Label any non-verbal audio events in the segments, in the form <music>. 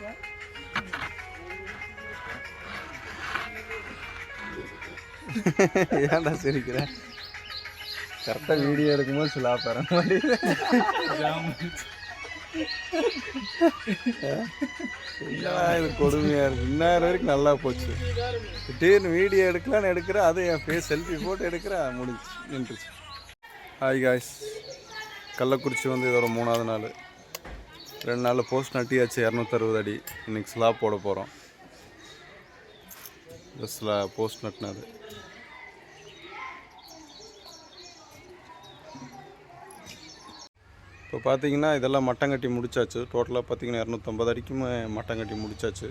<laughs> ஏன்டா சிரிக்கிற? கரெக்டாக வீடியோ எடுக்கும்போது வர மாட்டேங்குது <laughs> என்னடா இது கொடுமையாக இருக்குது இந்நேரம் வரைக்கும் நல்லா போச்சு. திடீர்னு வீடியோ எடுக்கலான்னு எடுக்கிறேன் அது என் ஃபேஸ் செல்ஃபி போட்டு எடுக்கிறேன் முடிஞ்சு நின்றுச்சு. ஹாய் காய்ஸ் கள்ளக்குறிச்சி வந்து இதோட மூணாவது நாள். ரெண்டு நாளில் போஸ்ட் நட்டியாச்சு இரநூத்தறுபது அடி. இன்றைக்கி ஸ்லாப் போட போகிறோம் ஸ்லா போஸ்ட் நட்டினது. இப்போ பார்த்தீங்கன்னா இதெல்லாம் மட்டம் கட்டி முடிச்சாச்சு. டோட்டலாக பார்த்தீங்கன்னா இரநூத்தம்பது அடிக்கும் மட்டம் கட்டி முடிச்சாச்சு.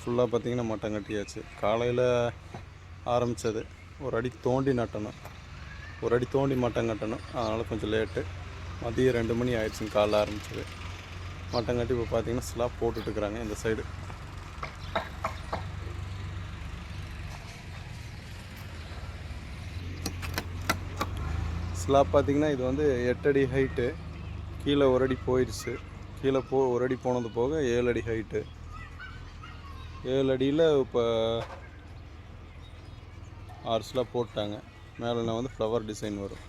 ஃபுல்லாக பார்த்தீங்கன்னா மட்டம் கட்டியாச்சு. காலையில் ஆரம்பித்தது ஒரு அடி தோண்டி நட்டணும். ஒரு அடி தோண்டி மட்டம் கட்டணும். அதனால் கொஞ்சம் லேட்டு மதியம் ரெண்டு மணி ஆயிடுச்சுங்க காலைல ஆரம்பிச்சது. மட்டம் கட்டி இப்போ பார்த்தீங்கன்னா ஸ்லாப் போட்டுட்ருக்குறாங்க இந்த சைடு ஸ்லாப் பார்த்திங்கன்னா இது வந்து எட்டடி ஹைட்டு கீழே ஒரு அடி போயிடுச்சு கீழே போ ஒரு அடி போனது போக ஏழு அடி ஹைட்டு ஏழு அடியில் இப்போ ஆறு ஸ்லாப் போட்டாங்க. மேலே வந்து ஃப்ளவர் டிசைன் வரும்.